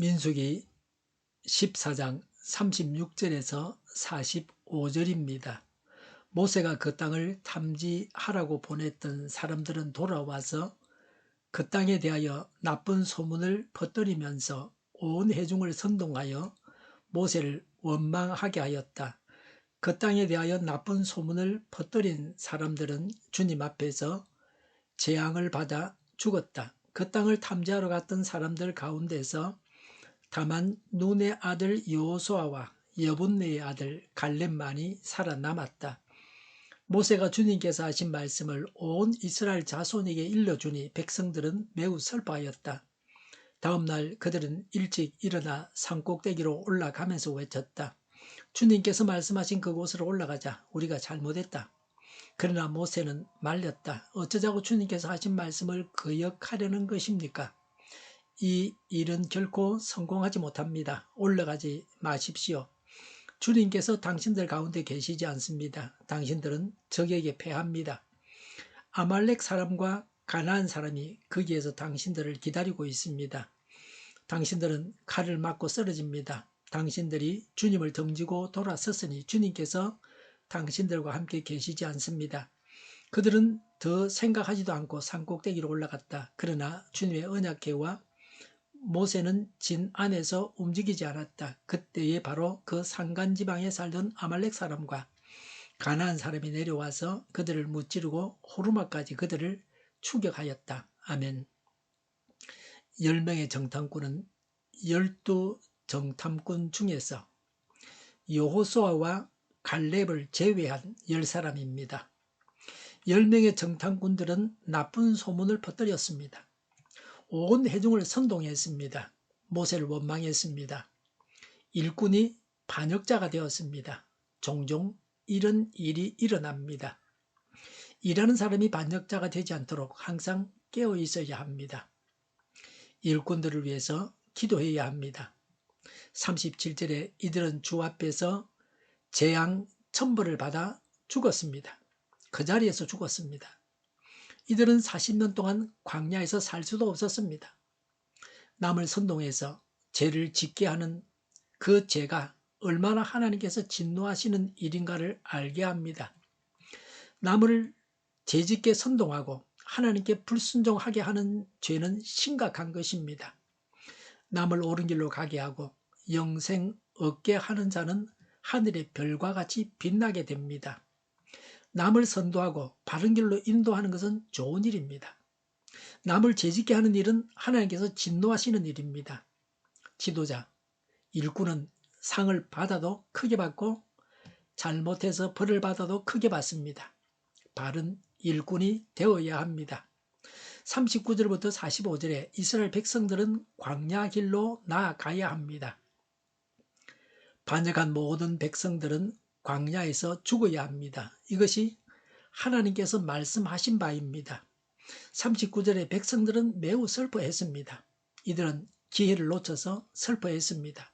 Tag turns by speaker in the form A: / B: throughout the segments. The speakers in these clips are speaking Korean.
A: 민수기 14장 36절에서 45절입니다. 모세가 그 땅을 탐지하라고 보냈던 사람들은 돌아와서 그 땅에 대하여 나쁜 소문을 퍼뜨리면서 온 회중을 선동하여 모세를 원망하게 하였다. 그 땅에 대하여 나쁜 소문을 퍼뜨린 사람들은 주님 앞에서 재앙을 받아 죽었다. 그 땅을 탐지하러 갔던 사람들 가운데서 다만 눈의 아들 여호수아와 여분네의 아들 갈렙만이 살아남았다. 모세가 주님께서 하신 말씀을 온 이스라엘 자손에게 일러주니 백성들은 매우 슬퍼하였다. 다음날 그들은 일찍 일어나 산꼭대기로 올라가면서 외쳤다. 주님께서 말씀하신 그곳으로 올라가자 우리가 잘못했다. 그러나 모세는 말렸다. 어쩌자고 주님께서 하신 말씀을 거역하려는 것입니까? 이 일은 결코 성공하지 못합니다. 올라가지 마십시오. 주님께서 당신들 가운데 계시지 않습니다. 당신들은 적에게 패합니다. 아말렉 사람과 가나안 사람이 거기에서 당신들을 기다리고 있습니다. 당신들은 칼을 맞고 쓰러집니다. 당신들이 주님을 덩지고 돌아섰으니 주님께서 당신들과 함께 계시지 않습니다. 그들은 더 생각하지도 않고 산꼭대기로 올라갔다. 그러나 주님의 언약계와 모세는 진 안에서 움직이지 않았다. 그때에 바로 그 산간 지방에 살던 아말렉 사람과 가나안 사람이 내려와서 그들을 무찌르고 호르마까지 그들을 추격하였다. 아멘. 10명의 정탐꾼은 12 정탐꾼 중에서 여호수아와 갈렙을 제외한 10사람입니다. 10명의 정탐꾼들은 나쁜 소문을 퍼뜨렸습니다. 온 회중을 선동했습니다. 모세를 원망했습니다. 일꾼이 반역자가 되었습니다. 종종 이런 일이 일어납니다. 일하는 사람이 반역자가 되지 않도록 항상 깨어 있어야 합니다. 일꾼들을 위해서 기도해야 합니다. 37절에 이들은 주 앞에서 재앙 천벌을 받아 죽었습니다. 그 자리에서 죽었습니다. 이들은 40년 동안 광야에서 살 수도 없었습니다. 남을 선동해서 죄를 짓게 하는 그 죄가 얼마나 하나님께서 진노하시는 일인가를 알게 합니다. 남을 죄짓게 선동하고 하나님께 불순종하게 하는 죄는 심각한 것입니다. 남을 옳은 길로 가게 하고 영생 얻게 하는 자는 하늘의 별과 같이 빛나게 됩니다. 남을 선도하고 바른 길로 인도하는 것은 좋은 일입니다. 남을 재짓게 하는 일은 하나님께서 진노하시는 일입니다. 지도자, 일꾼은 상을 받아도 크게 받고 잘못해서 벌을 받아도 크게 받습니다. 바른 일꾼이 되어야 합니다. 39절부터 45절에 이스라엘 백성들은 광야 길로 나아가야 합니다. 반역한 모든 백성들은 광야에서 죽어야 합니다. 이것이 하나님께서 말씀하신 바입니다. 39절에 백성들은 매우 슬퍼했습니다. 이들은 기회를 놓쳐서 슬퍼했습니다.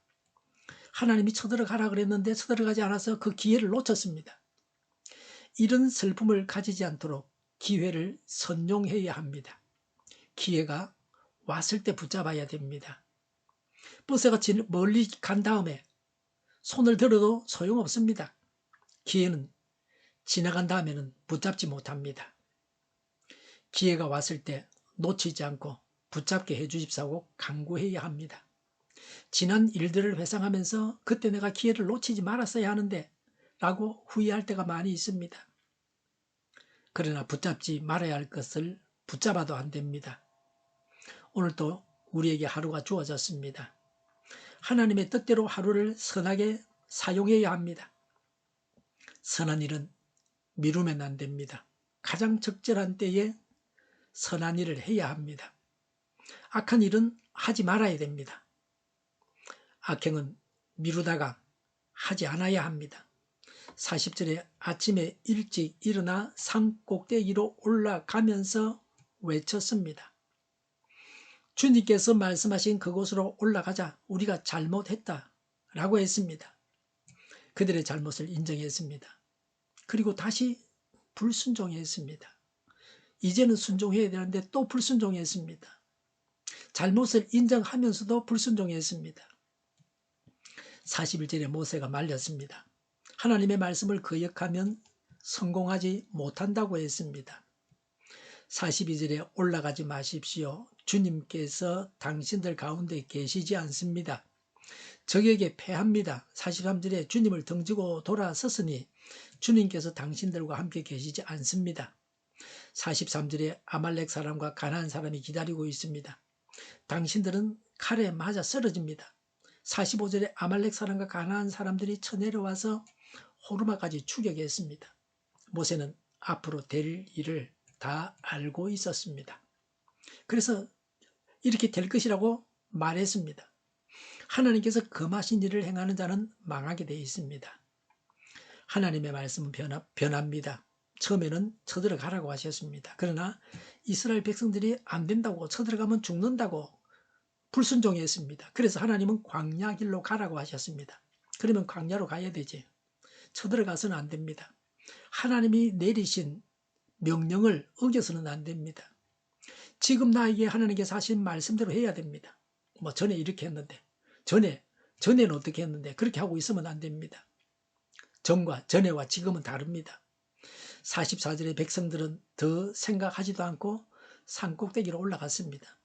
A: 하나님이 쳐들어가라 그랬는데 쳐들어가지 않아서 그 기회를 놓쳤습니다. 이런 슬픔을 가지지 않도록 기회를 선용해야 합니다. 기회가 왔을 때 붙잡아야 됩니다. 버스가 멀리 간 다음에 손을 들어도 소용없습니다. 기회는 지나간 다음에는 붙잡지 못합니다. 기회가 왔을 때 놓치지 않고 붙잡게 해주십사고 강구해야 합니다. 지난 일들을 회상하면서 그때 내가 기회를 놓치지 말았어야 하는데 라고 후회할 때가 많이 있습니다. 그러나 붙잡지 말아야 할 것을 붙잡아도 안 됩니다. 오늘도 우리에게 하루가 주어졌습니다. 하나님의 뜻대로 하루를 선하게 사용해야 합니다. 선한 일은 미루면 안 됩니다. 가장 적절한 때에 선한 일을 해야 합니다. 악한 일은 하지 말아야 됩니다. 악행은 미루다가 하지 않아야 합니다. 40절에 아침에 일찍 일어나 산 꼭대기로 올라가면서 외쳤습니다. 주님께서 말씀하신 그곳으로 올라가자 우리가 잘못했다 라고 했습니다. 그들의 잘못을 인정했습니다. 그리고 다시 불순종했습니다. 이제는 순종해야 되는데 또 불순종했습니다. 잘못을 인정하면서도 불순종했습니다. 41절에 모세가 말렸습니다. 하나님의 말씀을 거역하면 성공하지 못한다고 했습니다. 42절에 올라가지 마십시오. 주님께서 당신들 가운데 계시지 않습니다. 적에게 패합니다. 43절에 주님을 등지고 돌아섰으니 주님께서 당신들과 함께 계시지 않습니다. 43절에 아말렉 사람과 가나안 사람이 기다리고 있습니다. 당신들은 칼에 맞아 쓰러집니다. 45절에 아말렉 사람과 가나안 사람들이 쳐내려와서 호르마까지 추격했습니다. 모세는 앞으로 될 일을 다 알고 있었습니다. 그래서 이렇게 될 것이라고 말했습니다. 하나님께서 금하신 일을 행하는 자는 망하게 되어 있습니다. 하나님의 말씀은 변하, 변합니다. 처음에는 쳐들어가라고 하셨습니다. 그러나 이스라엘 백성들이 안 된다고 쳐들어가면 죽는다고 불순종했습니다. 그래서 하나님은 광야 길로 가라고 하셨습니다. 그러면 광야로 가야 되지. 쳐들어가서는 안 됩니다. 하나님이 내리신 명령을 어겨서는 안 됩니다. 지금 나에게 하나님께서 하신 말씀대로 해야 됩니다. 뭐 전에 이렇게 했는데 전에 전에는 어떻게 했는데 그렇게 하고 있으면 안 됩니다. 전과 전에와 지금은 다릅니다. 44절의 백성들은 더 생각하지도 않고 산꼭대기로 올라갔습니다.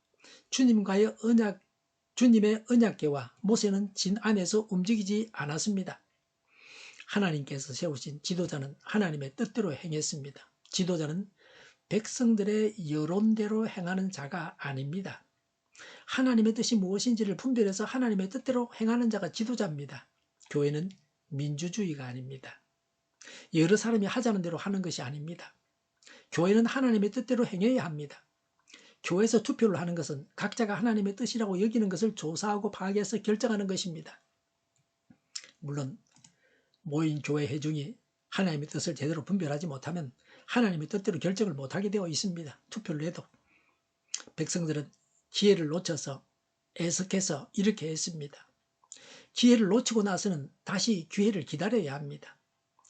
A: 주님과의 언약 주님의 언약계와 모세는 진 안에서 움직이지 않았습니다. 하나님께서 세우신 지도자는 하나님의 뜻대로 행했습니다. 지도자는 백성들의 여론대로 행하는 자가 아닙니다. 하나님의 뜻이 무엇인지를 분별해서 하나님의 뜻대로 행하는 자가 지도자입니다. 교회는 민주주의가 아닙니다. 여러 사람이 하자는 대로 하는 것이 아닙니다. 교회는 하나님의 뜻대로 행해야 합니다. 교회에서 투표를 하는 것은 각자가 하나님의 뜻이라고 여기는 것을 조사하고 파악해서 결정하는 것입니다. 물론 모인 교회 회중이 하나님의 뜻을 제대로 분별하지 못하면 하나님의 뜻대로 결정을 못하게 되어 있습니다. 투표를 해도. 백성들은 기회를 놓쳐서 애석해서 이렇게 했습니다. 기회를 놓치고 나서는 다시 기회를 기다려야 합니다.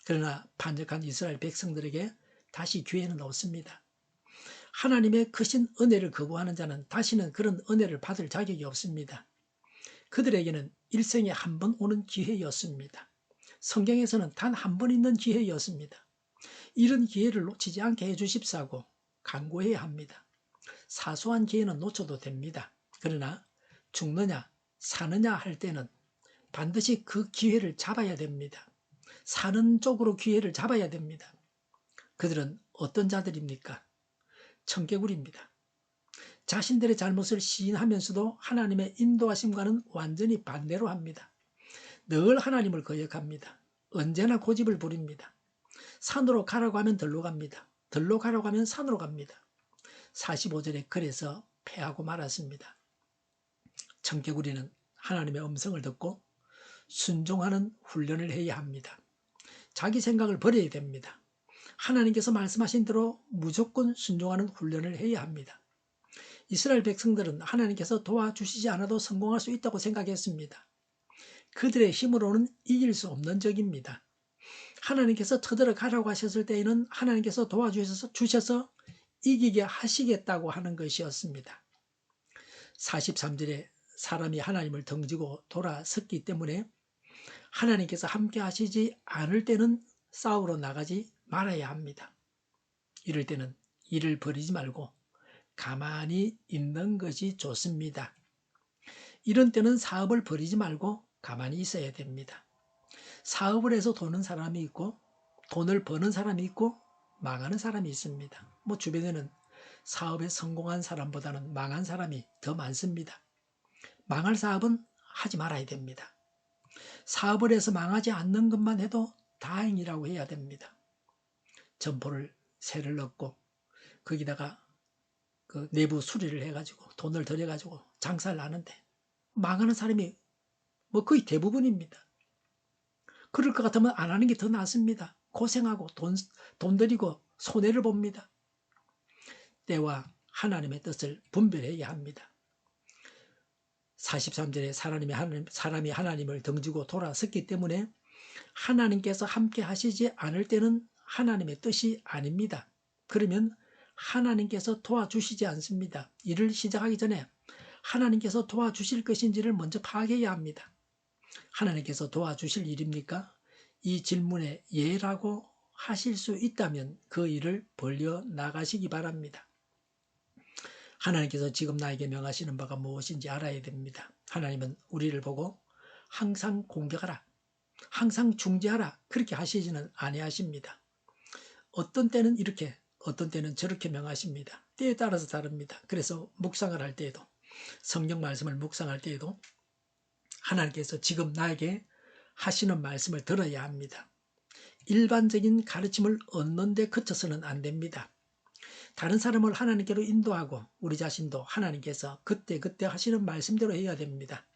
A: 그러나 반역한 이스라엘 백성들에게 다시 기회는 없습니다. 하나님의 크신 은혜를 거부하는 자는 다시는 그런 은혜를 받을 자격이 없습니다. 그들에게는 일생에 한 번 오는 기회였습니다. 성경에서는 단 한 번 있는 기회였습니다. 이런 기회를 놓치지 않게 해주십사고 간구해야 합니다. 사소한 기회는 놓쳐도 됩니다. 그러나 죽느냐 사느냐 할 때는 반드시 그 기회를 잡아야 됩니다. 사는 쪽으로 기회를 잡아야 됩니다. 그들은 어떤 자들입니까? 청개구리입니다. 자신들의 잘못을 시인하면서도 하나님의 인도하심과는 완전히 반대로 합니다. 늘 하나님을 거역합니다. 언제나 고집을 부립니다. 산으로 가라고 하면 들로 갑니다. 들로 가라고 하면 산으로 갑니다. 45절에 그래서 패하고 말았습니다. 청개구리는 하나님의 음성을 듣고 순종하는 훈련을 해야 합니다. 자기 생각을 버려야 됩니다. 하나님께서 말씀하신 대로 무조건 순종하는 훈련을 해야 합니다. 이스라엘 백성들은 하나님께서 도와주시지 않아도 성공할 수 있다고 생각했습니다. 그들의 힘으로는 이길 수 없는 적입니다. 하나님께서 터들어 가라고 하셨을 때에는 하나님께서 도와주셔서 주셔서 이기게 하시겠다고 하는 것이었습니다. 43절에 사람이 하나님을 덩지고 돌아섰기 때문에 하나님께서 함께 하시지 않을 때는 싸우러 나가지 말아야 합니다. 이럴 때는 일을 버리지 말고 가만히 있는 것이 좋습니다. 이런 때는 사업을 버리지 말고 가만히 있어야 됩니다. 사업을 해서 도는 사람이 있고 돈을 버는 사람이 있고 망하는 사람이 있습니다. 뭐 주변에는 사업에 성공한 사람보다는 망한 사람이 더 많습니다. 망할 사업은 하지 말아야 됩니다. 사업을 해서 망하지 않는 것만 해도 다행이라고 해야 됩니다. 점포를 새를 넣고 거기다가 그 내부 수리를 해가지고 돈을 들여가지고 장사를 하는데 망하는 사람이 뭐 거의 대부분입니다. 그럴 것 같으면 안 하는 게 더 낫습니다. 고생하고 돈, 돈 들이고 손해를 봅니다. 때와 하나님의 뜻을 분별해야 합니다. 43절에 사람이, 하나님, 사람이 하나님을 덩지고 돌아섰기 때문에 하나님께서 함께 하시지 않을 때는 하나님의 뜻이 아닙니다. 그러면 하나님께서 도와주시지 않습니다. 일을 시작하기 전에 하나님께서 도와주실 것인지를 먼저 파악해야 합니다. 하나님께서 도와주실 일입니까? 이 질문에 예라고 하실 수 있다면 그 일을 벌려 나가시기 바랍니다. 하나님께서 지금 나에게 명하시는 바가 무엇인지 알아야 됩니다. 하나님은 우리를 보고 항상 공격하라. 항상 중재하라. 그렇게 하시지는 아니하십니다. 어떤 때는 이렇게 어떤 때는 저렇게 명하십니다. 때에 따라서 다릅니다. 그래서 묵상을 할 때에도 성경 말씀을 묵상할 때에도 하나님께서 지금 나에게 하시는 말씀을 들어야 합니다. 일반적인 가르침을 얻는 데 그쳐서는 안 됩니다. 다른 사람을 하나님께로 인도하고 우리 자신도 하나님께서 그때 그때 하시는 말씀대로 해야 됩니다.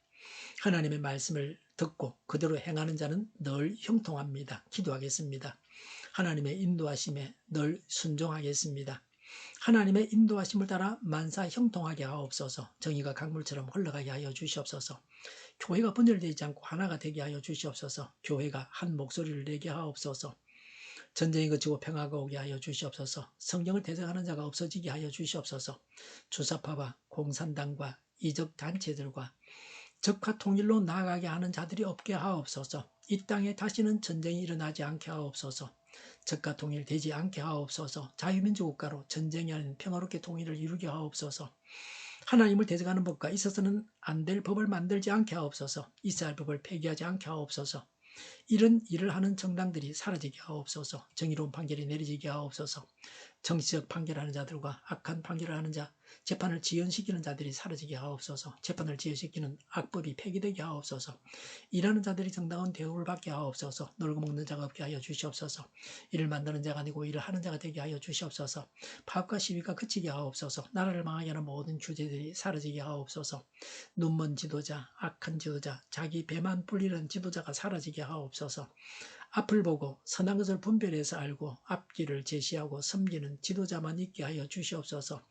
A: 하나님의 말씀을 듣고 그대로 행하는 자는 늘 형통합니다. 기도하겠습니다. 하나님의 인도하심에 늘 순종하겠습니다. 하나님의 인도하심을 따라 만사 형통하게 하옵소서 정의가 강물처럼 흘러가게 하여 주시옵소서 교회가 분열되지 않고 하나가 되게 하여 주시옵소서 교회가 한 목소리를 내게 하옵소서 전쟁이 그치고 평화가 오게 하여 주시옵소서. 성경을 대적하는 자가 없어지게 하여 주시옵소서. 주사파와 공산당과 이적 단체들과 적화 통일로 나아가게 하는 자들이 없게 하옵소서. 이 땅에 다시는 전쟁이 일어나지 않게 하옵소서. 적과 통일되지 않게 하옵소서. 자유민주 국가로 전쟁이 아닌 평화롭게 통일을 이루게 하옵소서. 하나님을 대적하는 법과 있어서는 안 될 법을 만들지 않게 하옵소서. 이스라엘 법을 폐기하지 않게 하옵소서 이런 일을 하는 정당들이 사라지게 하옵소서. 정의로운 판결이 내려지게 하옵소서. 정치적 판결하는 자들과 악한 판결을 하는 자 재판을 지연시키는 자들이 사라지게 하옵소서. 재판을 지연시키는 악법이 폐기되게 하옵소서. 일하는 자들이 정당한 대우를 받게 하옵소서. 놀고 먹는 자가 없게 하여 주시옵소서. 일을 만드는 자가 아니고 일을 하는 자가 되게 하여 주시옵소서. 파업과 시위가 그치게 하옵소서. 나라를 망하게 하는 모든 규제들이 사라지게 하옵소서. 눈먼 지도자 악한 지도자 자기 배만 불리는 지도자가 사라지게 하옵소서. 앞을 보고 선한 것을 분별해서 알고 앞길을 제시하고 섬기는 지도자만 있게 하여 주시옵소서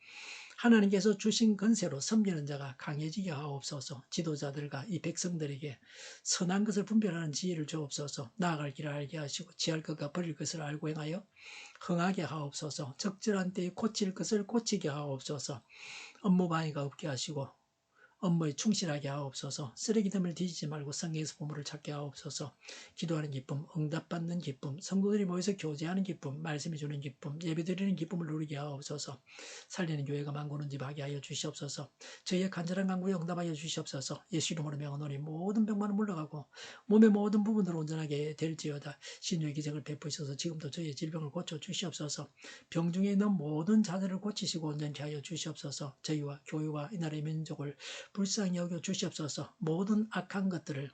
A: 하나님께서 주신 건세로 섬기는 자가 강해지게 하옵소서. 지도자들과 이 백성들에게 선한 것을 분별하는 지혜를 주옵소서. 나아갈 길을 알게 하시고 지할 것과 버릴 것을 알고 행하여 흥하게 하옵소서. 적절한 때에 고칠 것을 고치게 하옵소서. 업무 방해가 없게 하시고 업무에 충실하게 하옵소서. 쓰레기됨을 뒤지지 말고 성경에서 보물을 찾게 하옵소서. 기도하는 기쁨 응답받는 기쁨 성도들이 모여서 교제하는 기쁨 말씀해 주는 기쁨 예배드리는 기쁨을 누리게 하옵소서. 살리는 교회가 만고는 집 하게 하여 주시옵소서. 저희의 간절한 간구에 응답하여 주시옵소서. 예수 이름으로 명하노니 모든 병만은 물러가고 몸의 모든 부분으로 온전하게 될지어다. 신유의 기적을 베푸셔서 지금도 저희의 질병을 고쳐 주시옵소서. 병중에 있는 모든 자들을 고치시고 온전케 하여 주시옵소서. 저희와 교회와 이 나라의 민족을 불쌍히 여겨 주시옵소서. 모든 악한 것들을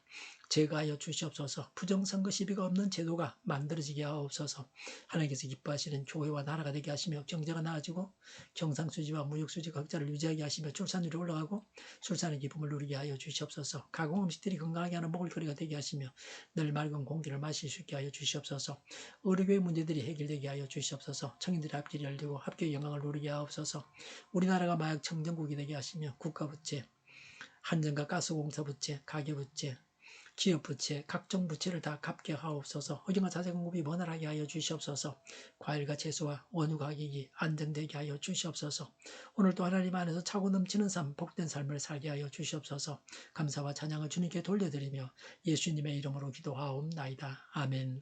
A: 제거하여 주시옵소서. 부정선거 시비가 없는 제도가 만들어지게 하옵소서. 하나님께서 기뻐하시는 교회와 나라가 되게 하시며 경제가 나아지고 경상수지와 무역수지 각자를 유지하게 하시며 출산율이 올라가고 출산의 기쁨을 누리게 하여 주시옵소서. 가공 음식들이 건강하게 하는 먹을거리가 되게 하시며 늘 맑은 공기를 마실 수 있게 하여 주시옵소서. 의료교의 문제들이 해결되게 하여 주시옵소서. 청인들의 앞길이 열리고 합교의 영광을 누리게 하옵소서. 우리나라가 마약 청정국이 되게 하시며 국가부채 한전과 가스공사 부채, 가계부채, 기업부채, 각종 부채를 다 갚게 하옵소서. 허경화 자재 공급이 원활하게 하여 주시옵소서. 과일과 채소와 원유 가격이 안정되게 하여 주시옵소서. 오늘도 하나님 안에서 차고 넘치는 삶, 복된 삶을 살게 하여 주시옵소서. 감사와 찬양을 주님께 돌려드리며 예수님의 이름으로 기도하옵나이다. 아멘